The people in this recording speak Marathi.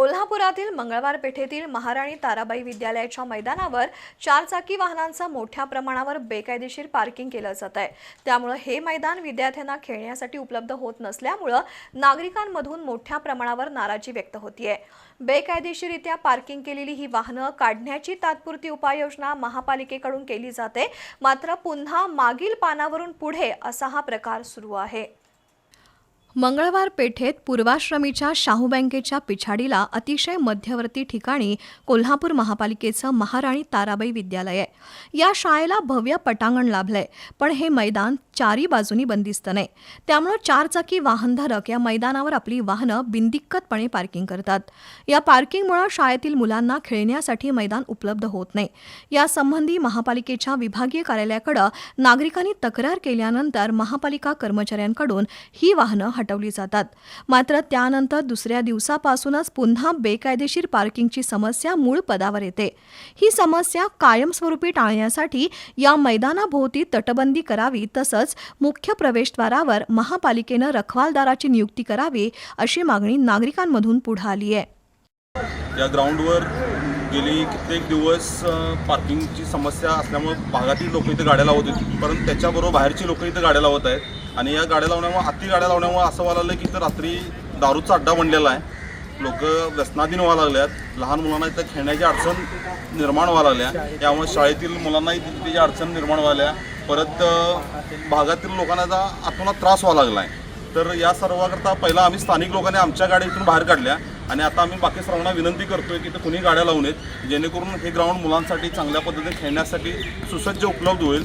कोल्हापुरातील मंगळवार पेठेतील महाराणी ताराबाई विद्यालयाच्या मैदानावर चारचाकी वाहनांचा मोठ्या प्रमाणावर बेकायदेशीर पार्किंग केलं जात आहे. त्यामुळं हे मैदान विद्यार्थ्यांना खेळण्यासाठी उपलब्ध होत नसल्यामुळं नागरिकांमधून मोठ्या प्रमाणावर नाराजी व्यक्त होतीये. बेकायदेशीरित्या पार्किंग केलेली ही वाहनं काढण्याची तात्पुरती उपाययोजना महापालिकेकडून केली जाते. मात्र पुन्हा मागील पानावरून पुढे असा हा प्रकार सुरू आहे. मंगळवार पेठेत पूर्वाश्रमीच्या शाहू बँकेच्या पिछाडीला अतिशय मध्यवर्ती ठिकाणी कोल्हापूर महापालिकेचं महाराणी ताराबाई विद्यालय आहे. या शाळेला भव्य पटांगण लाभलंय पण हे मैदान चारी बाजूनी बंदिस्त नाही. त्यामुळं चारचाकी वाहनधारक या मैदानावर आपली वाहनं बिनदिक्कतपणे पार्किंग करतात. या पार्किंगमुळं शाळेतील मुलांना खेळण्यासाठी मैदान उपलब्ध होत नाही. यासंबंधी महापालिकेच्या विभागीय कार्यालयाकडं नागरिकांनी तक्रार केल्यानंतर महापालिका कर्मचाऱ्यांकडून ही वाहनं हटवली जातात. मात्र त्यानंतर दुसऱ्या दिवसापासूनच पुन्हा बेकायदेशीर पार्किंगची समस्या मूळ पदावर येते. ही समस्या कायमस्वरूपी टाळण्यासाठी या मैदानाभोवती तटबंदी करावी तसंच मुख्य प्रवेशद्वारावर महापालिकेनं रखवालदाराची नियुक्ती करावी अशी मागणी नागरिकांमधून पुढे आली आहे. या ग्राउंडवर गेली कित्येक दिवस पार्किंगची समस्या असल्यामुळे भागातील लोक इथे गाड्या लावत होती. परंतु त्याच्याबरोबर बाहेरची लोक इथे गाड्या लावत आहेत. आणि या गाड्या लावण्यामुळे अति गाड्या लावण्यामुळे असं व्हायला लागलं की इथं रात्री दारूचा अड्डा बनलेला आहे. लोक व्यसनाधीन व्हायला लागल्यात. लहान मुलांना इथं खेळण्याची अडचण निर्माण व्हायला लागल्या. त्यामुळे शाळेतील मुलांनाही तिथे त्याची अडचण निर्माण व्हायला परत भागातील लोकांना आता आतून त्रास व्हायला लागला आहे तर या सर्वाकरता पहिला आम्ही स्थानिक लोकांनी आमच्या गाड्या इथून बाहेर काढल्या. आणि आता आम्ही बाकी सर्वांना विनंती करतोय की इथं कुणी गाड्या लावून येत जेणेकरून हे ग्राउंड मुलांसाठी चांगल्या पद्धतीने खेळण्यासाठी सुसज्ज उपलब्ध होईल.